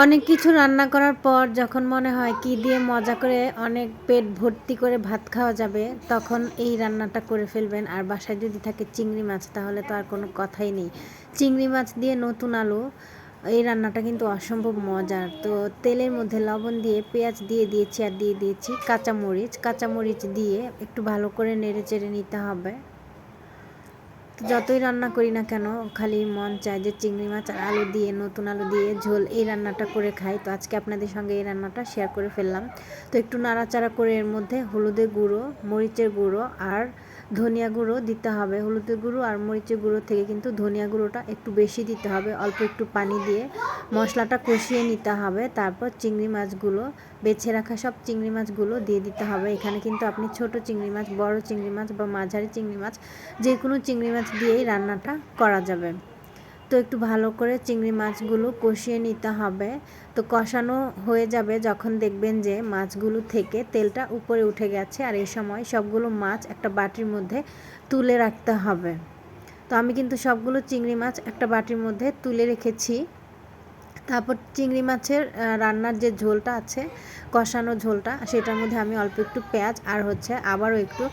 অনেক কিছু রান্না করার পর যখন মনে হয় কি দিয়ে মজা করে অনেক পেট ভর্তি করে ভাত খাওয়া যাবে, তখন এই রান্নাটা করে ফেলবেন। আর বাসায় যদি থাকে চিংড়ি মাছ, তাহলে তো আর কোনো কথাই নেই। চিংড়ি মাছ দিয়ে নতুন আলু, এই রান্নাটা কিন্তু অসম্ভব মজার। তো তেলের মধ্যে লবণ দিয়ে, পেঁয়াজ দিয়ে দিয়েছি আর দিয়ে দিয়েছি কাঁচামরিচ। কাঁচামরিচ দিয়ে একটু ভালো করে নেড়ে চেড়ে নিতে হবে। যতই রান্না করি না কেন, খালি মন চায় যে চিংড়ি মাছ আর আলু দিয়ে, নতুন আলু দিয়ে ঝোল এই রান্নাটা করে খাই। তো আজকে আপনাদের সঙ্গে এই রান্নাটা শেয়ার করে ফেললাম। তো একটু নাড়াচাড়া করে এর মধ্যে হলুদের গুঁড়ো, মরিচের গুঁড়ো আর ধনিয়া গুঁড়ো দিতে হবে, হলুদের গুঁড়ো আর মরিচের গুঁড়ো থেকে কিন্তু ধনিয়া গুঁড়োটা একটু বেশি দিতে হবে। অল্প একটু পানি দিয়ে মশলাটা কষিয়ে নিতে হবে, তারপর চিংড়ি মাছগুলো, বেছে রাখা সব চিংড়ি মাছগুলো দিয়ে দিতে হবে। এখানে কিন্তু আপনি ছোট চিংড়ি মাছ, বড় চিংড়ি মাছ বা মাঝারি চিংড়ি মাছ যে কোনো চিংড়ি মাছ দিয়েই রান্নাটা করা যাবে। তো একটু ভালো করে চিংড়ি মাছগুলো কষিয়ে নিতে হবে। তো কষানো হয়ে যাবে যখন দেখবেন যে মাছগুলো থেকে তেলটা উপরে উঠে গেছে আর এই সময় সবগুলো মাছ একটা বাটির মধ্যে তুলে রাখতে হবে। তো আমি কিন্তু সবগুলো চিংড়ি মাছ একটা বাটির মধ্যে তুলে রেখেছি। তারপর চিংড়ি মাছের রান্নার যে ঝোলটা আছে, কষানো ঝোলটা, সেটার মধ্যে আমি অল্প একটু পেঁয়াজ আর হচ্ছে আবারও একটু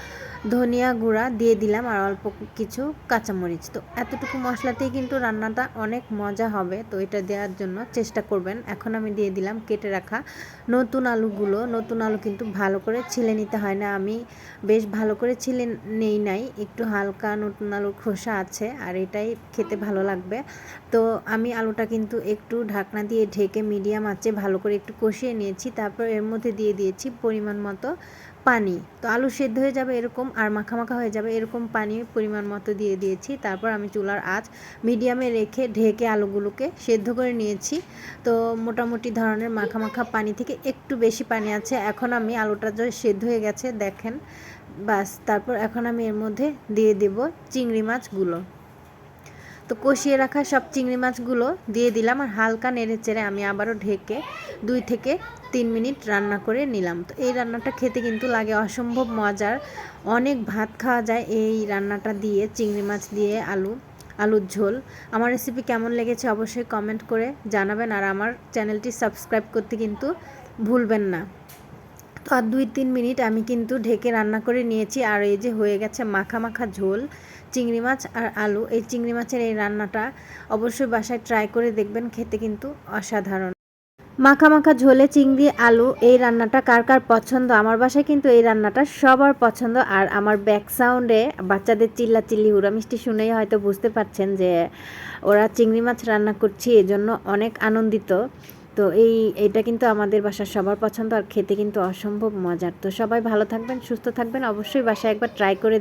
ধনিয়া গুঁড়া দিয়ে দিলাম আর অল্প কিছু কাঁচামরিচ। তো এতটুকু মশলাতেই কিন্তু রান্নাটা অনেক মজা হবে, তো এটা দেওয়ার জন্য চেষ্টা করবেন। এখন আমি দিয়ে দিলাম কেটে রাখা নতুন আলুগুলো। নতুন আলু কিন্তু ভালো করে ছিলে নিতে হয় না। আমি বেশ ভালো করে ছিলে নেই নাই, একটু হালকা নতুন আলুর খোসা আছে আর এটাই খেতে ভালো লাগবে। তো আমি আলুটা কিন্তু একটু ঢাকনা দিয়ে ঢেকে মিডিয়াম আঁচে ভালো করে একটু কষিয়ে নিয়েছি। তারপর এর মধ্যে দিয়ে দিয়েছি পরিমাণ মতো পানি। তো আলু সেদ্ধ হয়ে যাবে এরকম আর মাখা মাখা হয়ে যাবে এরকম পানি পরিমাণ মতো দিয়ে দিয়েছি। তারপর আমি চুলার আঁচ মিডিয়ামে রেখে ঢেকে আলুগুলোকে সেদ্ধ করে নিয়েছি। তো মোটামুটি ধরনের মাখা মাখা পানি থেকে একটু বেশি পানি আছে। এখন আমি আলুটা যে সেদ্ধ হয়ে গেছে দেখেন। বাস, তারপর এখন আমি এর মধ্যে দিয়ে দেব চিংড়ি মাছগুলো। তো কষিয়ে রাখা সব চিংড়ি মাছগুলো দিয়ে দিলাম আর হালকা নেড়ে চেড়ে আমি আবারও ঢেকে দুই থেকে তিন মিনিট রান্না করে নিলাম। তো এই রান্নাটা খেতে কিন্তু লাগে অসম্ভব মজার। অনেক ভাত খাওয়া যায় এই রান্নাটা দিয়ে, চিংড়ি মাছ দিয়ে, আলু, আলুর ঝোল। আমার রেসিপি কেমন লেগেছে অবশ্যই কমেন্ট করে জানাবেন আর আমার চ্যানেলটি সাবস্ক্রাইব করতে কিন্তু ভুলবেন না। আর দুই তিন মিনিট আমি কিন্তু ঢেকে রান্না করে নিয়েছি। আর এই যে হয়ে গেছে মাখা মাখা ঝোল, চিংড়ি মাছ আর আলু। এই চিংড়ি মাছের এই রান্নাটা অবশ্যই বাসায় ট্রাই করে দেখবেন, খেতে কিন্তু অসাধারণ। মাখা মাখা ঝোলে চিংড়ি, আলু, এই রান্নাটা কার কার পছন্দ? আমার বাসায় কিন্তু এই রান্নাটা সবার পছন্দ। আর আমার ব্যাক সাউন্ডে বাচ্চাদের চিল্লা চিল্লি মিষ্টি শুনেই হয়তো বুঝতে পারছেন যে ওরা চিংড়ি মাছ রান্না করছি, এজন্য অনেক আনন্দিত। তো এই, এটা কিন্তু আমাদের বাসার সবার পছন্দ আর খেতে কিন্তু অসম্ভব মজার। তো সবাই ভালো থাকবেন, সুস্থ থাকবেন, অবশ্যই বাসায় একবার ট্রাই করে